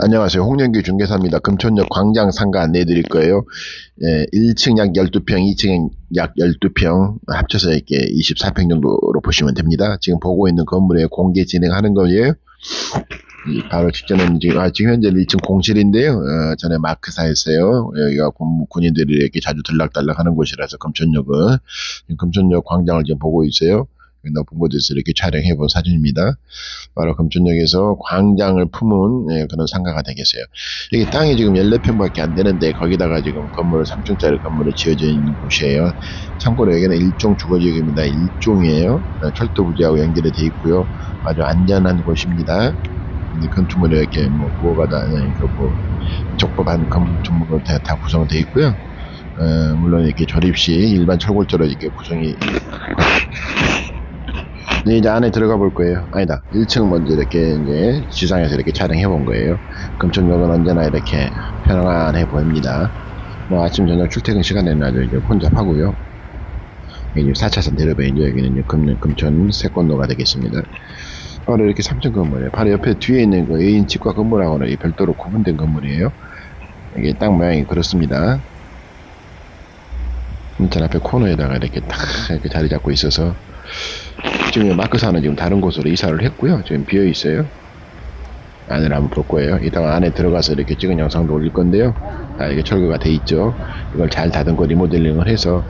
안녕하세요. 홍영기 중개사입니다. 금천역 광장 상가 안내해 드릴 거예요. 예, 1층 약 12평, 2층 약 12평, 합쳐서 이렇게 24평 정도로 보시면 됩니다. 지금 보고 있는 건물에 공개 진행하는 거예요. 이 바로 직전에는 지금, 아, 지금 현재 1층 공실인데요. 어, 전에 마크사였어요. 여기가 군, 군인들이 이렇게 자주 들락달락 하는 곳이라서 금천역은. 금천역 광장을 지금 보고 있어요. 높은 곳에서 이렇게 촬영해 본 사진입니다. 바로 금천역에서 광장을 품은 예, 그런 상가가 되겠어요. 여기 땅이 지금 14평밖에 안 되는데 거기다가 지금 건물 3층짜리 건물이 지어져 있는 곳이에요. 참고로 여기는 일종 주거지역입니다. 일종이에요. 어, 철도 부지하고 연결이 돼 있고요. 아주 안전한 곳입니다. 이 건축물이 이렇게 뭐 예, 그뭐 족법한 건축물로 다, 다 구성되어 있고요. 어, 물론 이렇게 조립시 일반 철골조로 이렇게 구성이 네, 이제 안에 들어가 볼 거예요. 아니다. 1층 먼저 이렇게 이제 지상에서 이렇게 촬영해 본 거예요. 금천역은 언제나 이렇게 편안해 보입니다. 뭐 아침 저녁 출퇴근 시간에는 아주 이제 혼잡하고요. 이제 4차선 대로변이죠. 여기는 금, 금천 세권로가 되겠습니다. 바로 이렇게 3층 건물이에요. 바로 옆에 뒤에 있는 그 애인 치과 건물하고는 이 별도로 구분된 건물이에요. 이게 땅 모양이 그렇습니다. 인천 앞에 코너에다가 이렇게 딱 이렇게 자리 잡고 있어서 지금 마크사는 지금 다른 곳으로 이사를 했고요. 지금 비어 있어요. 안을 한번 볼 거예요. 이따가 안에 들어가서 이렇게 찍은 영상도 올릴 건데요. 아, 이게 철거가 돼 있죠. 이걸 잘 다듬고 리모델링을 해서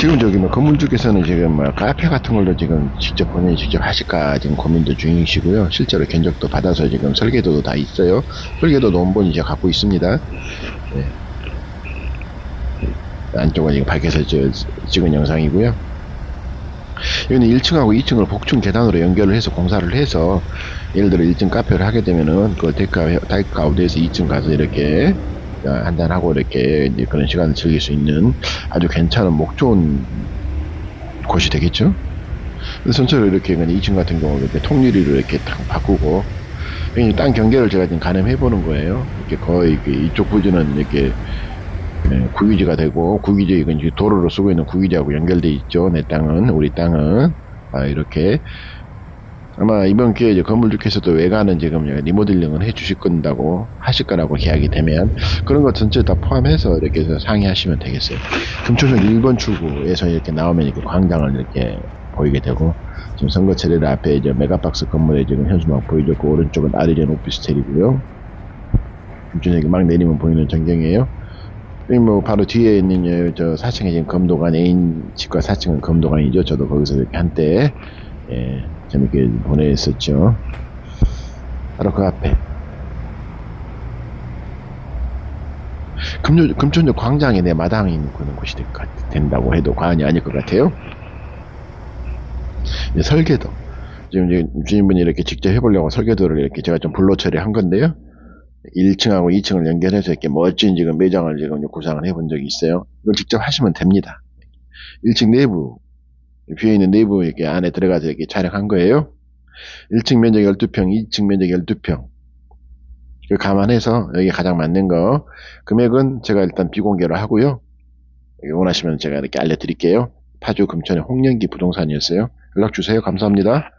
지금 저기 뭐 건물주께서는 지금 뭐 카페 같은 걸로 지금 직접 본인이 직접 하실까 지금 고민도 중이시고요. 실제로 견적도 받아서 지금 설계도도 다 있어요. 설계도 논본 이 제가 갖고 있습니다. 네. 안쪽은 지금 저, 찍은 영상이고요. 여기는 1층하고 2층을 복층 계단으로 연결을 해서 공사를 해서 예를 들어 1층 카페를 하게 되면은 그 데카 데카 아웃에서 2층 가서 이렇게 어, 한잔하고 이렇게 이제 그런 시간을 즐길 수 있는 아주 괜찮은 목 좋은 곳이 되겠죠. 전체로 이렇게 그냥 2층 같은 경우 이렇게 통유리로 이렇게 딱 바꾸고 땅 경계를 제가 지금 가늠해 보는 거예요. 이렇게 거의 이렇게 이쪽 부지는 이렇게 예, 구기지가 되고 구기지 이건 이제 도로로 쓰고 있는 구기지하고 연결돼 있죠. 내 땅은 우리 땅은 아, 이렇게 아마 이번 기회에 건물주께서도 외관은 지금 리모델링을 해주실 건다고 하실 거라고 계약이 되면 그런 것 전체 다 포함해서 이렇게 해서 상의하시면 되겠어요. 금초선 1번 출구에서 이렇게 나오면 이렇게 광장을 이렇게 보이게 되고 지금 선거철에 앞에 이제 메가박스 건물에 지금 현수막. 그 오른쪽은 아리젠 오피스텔이고요. 금천역이 막 내리면 보이는 전경이에요. 뭐 바로 뒤에 있는 여- 저 4층에 지금 검도관 애인 치과 4층은 검도관이죠. 저도 거기서 이렇게 한때 예, 재밌게 보냈었죠. 바로 그 앞에 금요, 금천역 광장에 내 마당이 있는 그런 곳이 될것 같- 된다고 해도 과언이 아닐 것 같아요. 이제 설계도 지금 주인분이 이렇게 직접 해보려고 설계도를 이렇게 제가 좀 불로 처리한 건데요. 1층하고 2층을 연결해서 이렇게 멋진 지금 매장을 지금 구상을 해본 적이 있어요. 이걸 직접 하시면 됩니다. 1층 내부, 비어있는 내부 이렇게 안에 들어가서 이렇게 촬영한 거예요. 1층 면적 12평, 2층 면적 12평. 그 감안해서 여기 가장 맞는 거. 금액은 제가 일단 비공개로 하고요. 원하시면 제가 이렇게 알려드릴게요. 파주 금천의 홍련기 부동산이었어요. 연락 주세요. 감사합니다.